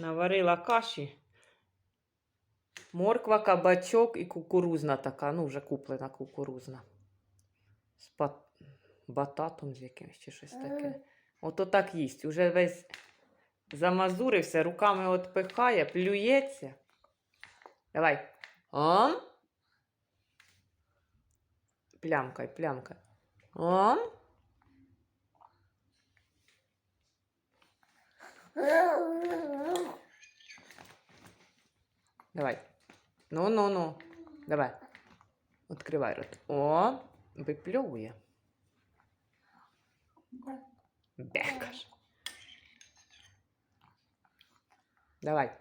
Наварила каші. Морква, кабачок і кукурузна така, ну вже куплена кукурузна. З бат... бататом з якимось чи щось таке. Ото так їсть. Уже весь замазурився, руками от пихає, плюється. Давай. Ом. Плямкай, плямкай. Ом. Давай. Ну, ну, ну. Давай. Відкривай рот. О, випльовує. Бекаш. Давай.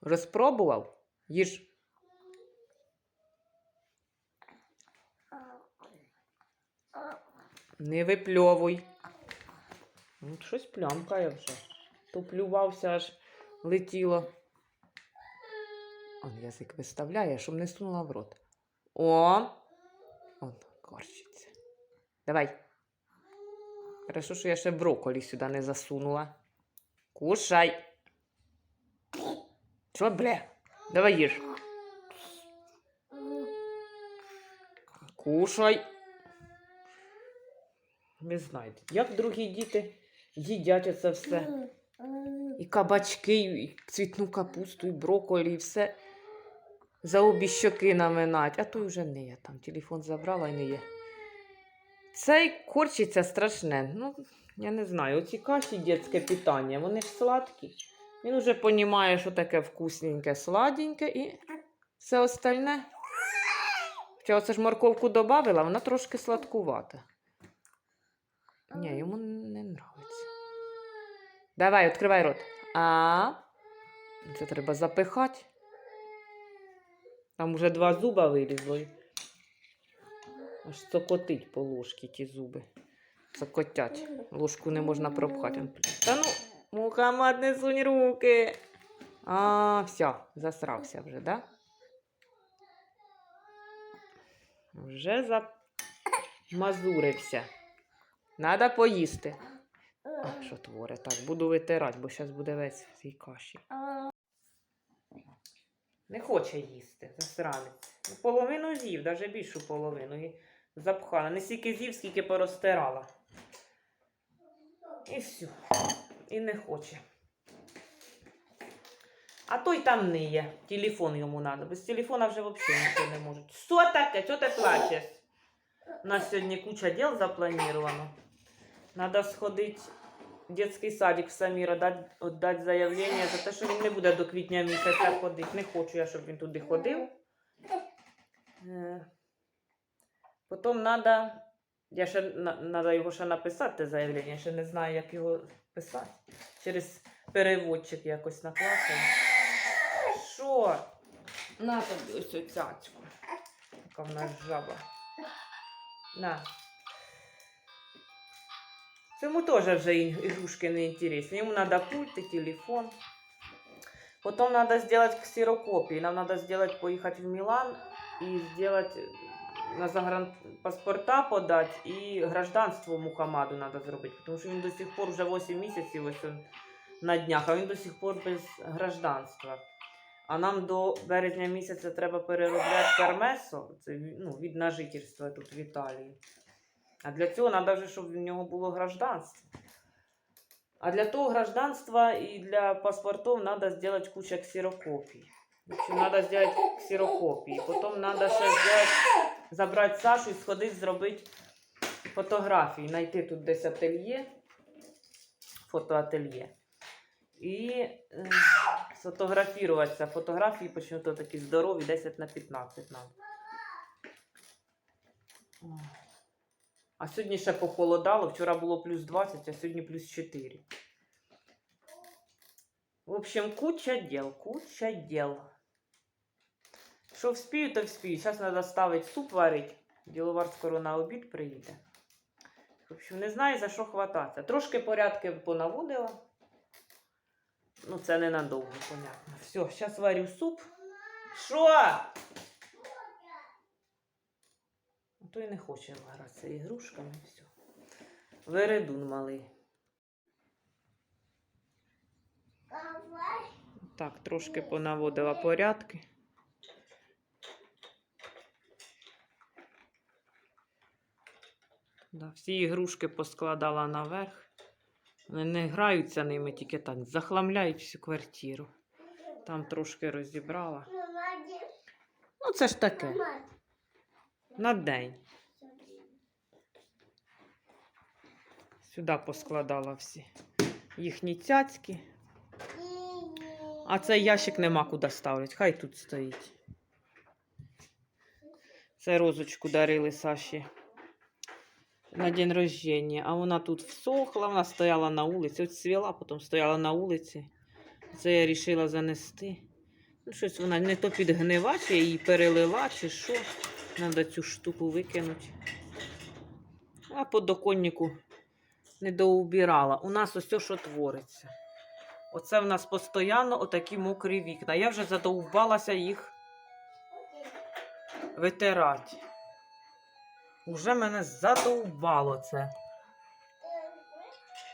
Розпробував? Їж. Не випльовуй. Ну, щось плямкає вже. То плювався, аж летіло. Он язик виставляє, щоб не сунула в рот. О! Он корчиться. Давай. Хорошо, що я ще брокколі сюди не засунула. Кушай. Що, бля? Давай їж. Кушай. Ви знаєте, як другі діти їдять це все. І кабачки, і цвітну капусту, і брокколі, і все за обі щоки наминать. А той вже не є. Там телефон забрала і не є. Цей корчиться страшне. Ну, я не знаю, оці каші дітське питання, вони ж сладкі. Він вже розуміє, що таке вкусненьке, сладеньке і все остальне. Хоча оце ж морковку додавила, вона трошки сладкувата. Ні, йому не нравиться. Давай, відкривай рот. А. Це треба запихати. Там вже два зуба вилізло. Аж цокотить по ложці ті зуби. Цокотять. Ложку не можна пропхати. Та ну, Мухаммад, не сунь руки. А, все, засрався вже, да? Вже замазурився. Надо поїсти. А, що творе? Так, буду витирати, бо зараз буде весь в цій каші. Не хоче їсти, засранець. Ну, Половину з'їв, навіть більшу половину. І запхала. Не стільки з'їв, скільки порозтирала. І все. І не хоче. А той там не є. Телефон йому треба. Без телефона вже взагалі нічого не може. Що таке? Чого ти плачеш? У нас сьогодні куча дел запланировано. Надо сходити в дитячий садик в Саміра, дати, віддати заявлення за те, що він не буде до квітня місяця ходити. Не хочу я, щоб він туди ходив. Е, Потім треба, я ще треба його ще написати, заявлення, я ще не знаю, як його писати. Через переводчик якось накласти. Що? На тобі ось цю цяцьку. Яка в нас жаба. На. Цьому теж вже ігрушки не інтересні. Йому треба пульт і телефон. Потім треба зробити ксерокопії. Нам треба зробити, поїхати в Мілан і зробити на загранпаспорта подати і гражданство Мухаммаду треба зробити. Тому що він до сих пор вже 8 місяців ось он на днях, а він до сих пор без гражданства. А нам до березня місяця треба переробляти кармесо, це ну, від на жительство тут в Італії. А для цього треба вже, щоб в нього було гражданство. А для того гражданства і для паспортів треба зробити кучу ксерокопій. В треба зробити ксерокопії. Потім треба ще зробити, забрати Сашу і сходити зробити фотографії. Знайти тут десь ательє, фотоательє. І е, сфотографуватися. Фотографії почнуть такі здорові, 10 на 15 нам. А сьогодні ще похолодало. Вчора було плюс 20, а сьогодні плюс 4. В общем, куча дел, куча дел. Що вспію, то вспію. Зараз треба ставити суп варити. Діловар скоро на обід приїде. В общем, не знаю, за що хвататися. Трошки порядки понаводила. Ну, це ненадовго, понятно. Все, зараз варю суп. Що? А то й не хоче гратися ігрушками. Все. Вередун малий. Так, трошки понаводила порядки. Да, всі ігрушки поскладала наверх. Вони не граються ними, тільки так захламляють всю квартиру. Там трошки розібрала. Ну, це ж таке. На день. Сюди поскладала всі їхні цяцьки. А цей ящик нема куди ставити, хай тут стоїть. Це розочку дарили Саші на день рождения. А вона тут всохла, вона стояла на вулиці. От цвіла, потім стояла на вулиці. Це я вирішила занести. Ну, щось вона не то підгнива, чи її перелила, чи що. Треба цю штуку викинути. А подоконнику не доубирала. У нас ось що твориться. Оце в нас постійно отакі мокрі вікна. Я вже задовбалася їх витирати. Уже мене задовбало це.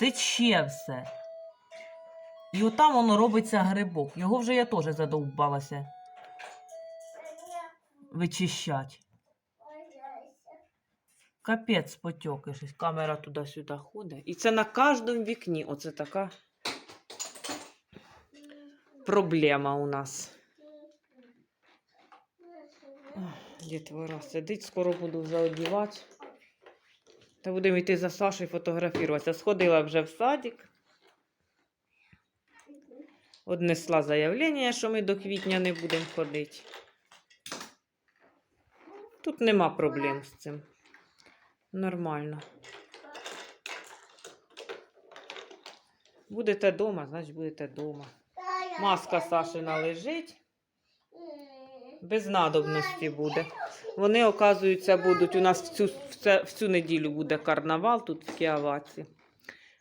Тече все. І отам воно робиться грибок. Його вже я теж задовбалася вичищати. Капець потьоки щось. Камера туди-сюди ходить. І це на кожному вікні. Оце така проблема у нас. Дітвора сидить, скоро буду вже. Та будемо йти за Сашою фотографуватися. Сходила вже в садик. Однесла заявлення, що ми до квітня не будемо ходити. Тут нема проблем з цим. Нормально. Будете вдома, значить будете вдома. Маска Сашина лежить. Без надобності буде. Вони, оказується, будуть. У нас в цю, неділю буде карнавал тут в Кіаваці.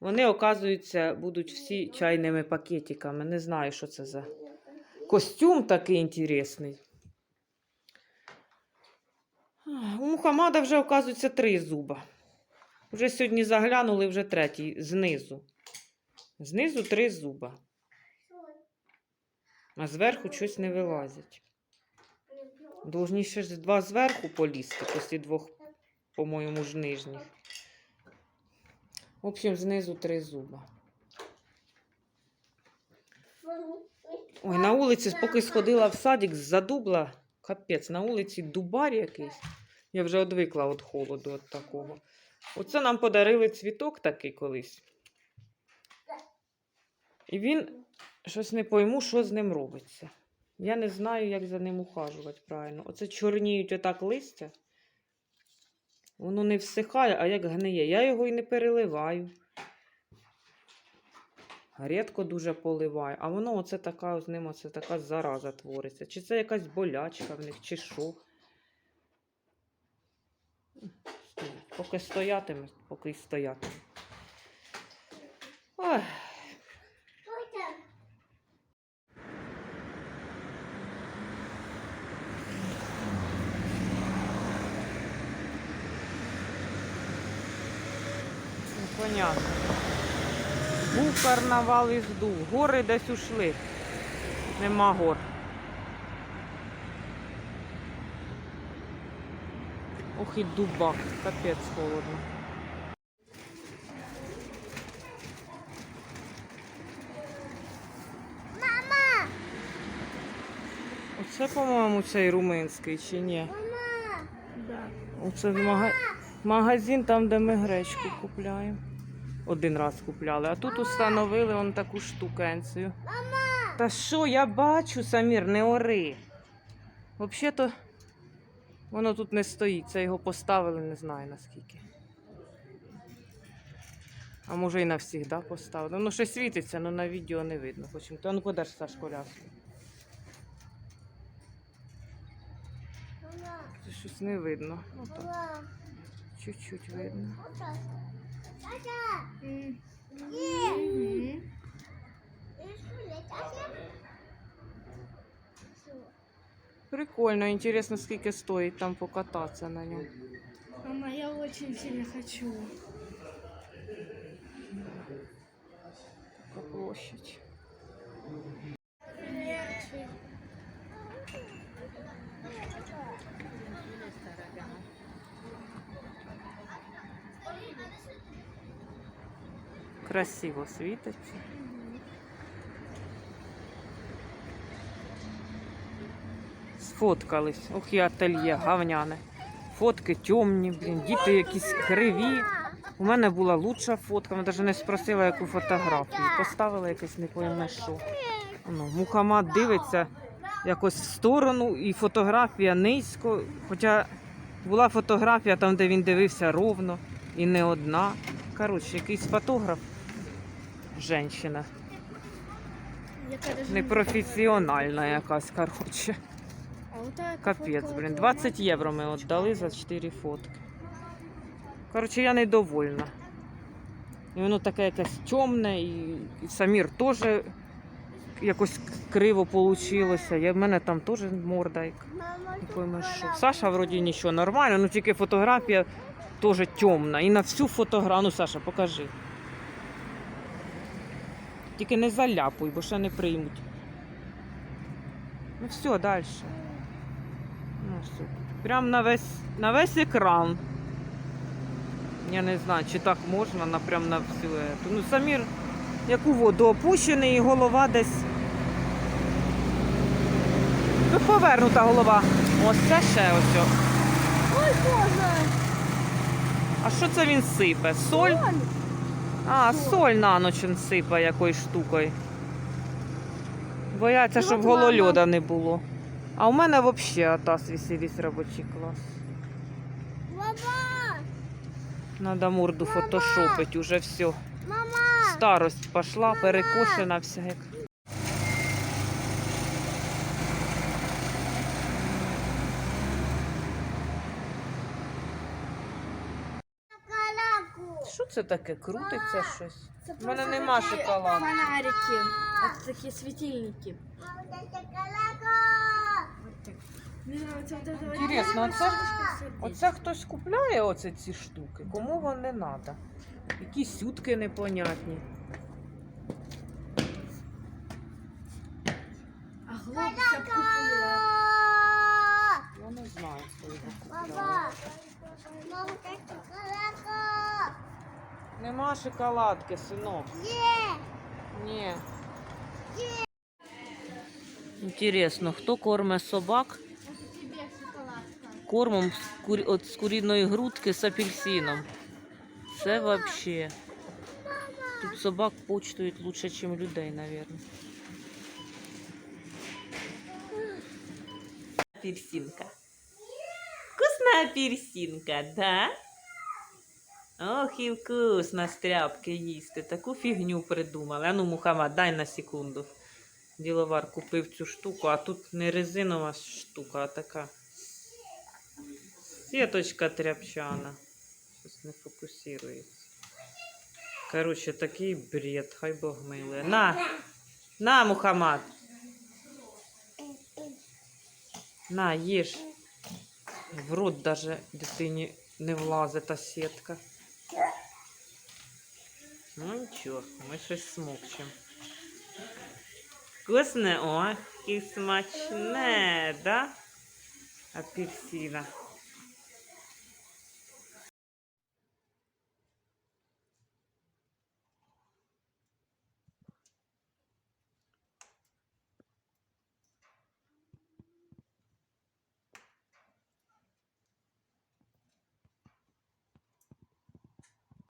Вони, оказується, будуть всі чайними пакетиками. Не знаю, що це за костюм такий інтересний. У Мухаммада вже, оказується, три зуба. Вже сьогодні заглянули, вже третій знизу. Знизу три зуба, а зверху щось не вилазять. Должні ще два зверху полізти, після двох, по-моєму, ж нижніх. В общем, знизу три зуба. Ой, на вулиці, поки сходила в садик, задубла. Капець, на вулиці дубар якийсь. Я вже одвикла від холоду від такого. Оце нам подарили цвіток такий колись. І він щось не пойму, що з ним робиться. Я не знаю, як за ним ухажувати правильно. Оце чорніють отак листя. Воно не всихає, а як гниє. Я його і не переливаю. Рідко дуже поливаю. А воно оце така з ним оце така зараза твориться. Чи це якась болячка в них, чи що. Поки стоятиме, поки й стоятиме. Ой. Ну, понятно. Був карнавал і здув. Гори десь ушли. Нема гор. Ох і дубак, капець холодно. Мама! Оце, по-моєму, цей румунський чи ні? Мама! Да. Оце мага... магазин, там, де ми гречку купляємо. Один раз купляли, а тут установили он таку штукенцію. Мама! Та що, я бачу, Самір, не ори. Взагалі-то воно тут не стоїть. Це його поставили, не знаю наскільки. А може і навсігда поставили. Воно ще світиться, але на відео не видно. Хочем. То ну подаш Сашко ляску. Це щось не видно. Чуть-чуть видно. Тата! Прикольно, интересно, сколько стоит там покататься на нем. Мама, я очень сильно хочу. Такая площадь. Красиво светится. Сфоткались. Ох, і ательє гавняне. Фотки темні, блін, діти якісь криві. У мене була лучша фотка, вона навіть не спросила, яку фотографію. Поставила якесь не пойме що. Ну, Мухаммад дивиться якось в сторону, і фотографія низько. Хоча була фотографія там, де він дивився ровно, і не одна. Коротше, якийсь фотограф, жінка, непрофесіональна якась, коротше. Капець, блін. 20 євро ми віддали за 4 фотки. Коротше, я недовольна. І воно таке якесь темне, і, і Самір теж якось криво вийшло. Я, в мене там теж морда. як Не що. Саша вроді нічого нормально, ну тільки фотографія теж темна. І на всю фотографію. Ну, Саша, покажи. Тільки не заляпуй, бо ще не приймуть. Ну все, далі. Ну. Прям на весь, на весь екран. Я не знаю, чи так можна, на прям на всю. Ну, Самір, як у воду опущений, і голова десь. Ну, повернута голова. Ось це ще ось. Ой, боже! А що це він сипе? Соль? А, соль на ніч він сипе якоюсь штукою. Бояться, Ну, щоб голольода не було. А у мене взагалі атас весь робочий клас. Мама! Надо морду Мама. фотошопить, уже все. Мама! Старость пошла, перекошена вся як. Що це таке? Крутиться щось? Це У мене нема шоколадки. Фонарики. Це такі світильники. Вот Інтересно, оце- Оце хтось купляє оце ці штуки. Кому вони треба? Якісь сютки непонятні. А б купила. Я не знаю, хто його купляє. Мама! Нема шоколадки, синок. Є! Ні. Інтересно, хто корме собак. Кормом з, курі... от, з куріної грудки з апельсином? Це вообще. Тут собак почтують лучше, ніж людей, мабуть. Апельсинка. Вкусна апельсинка, да? Ох, і вкусно з тряпки їсти. Таку фігню придумали. А ну, Мухаммад, дай на секунду. Діловар купив цю штуку, а тут не резинова штука, а така. Сіточка тряпчана. Щось не фокусується. Коротше, такий бред, хай Бог милує. На! На, Мухаммад! На, їж. В рот даже дитині не влазить та сітка. Ну нічого, ми щось смокчемо. Вкусне, ох, і смачне, да? Апельсина.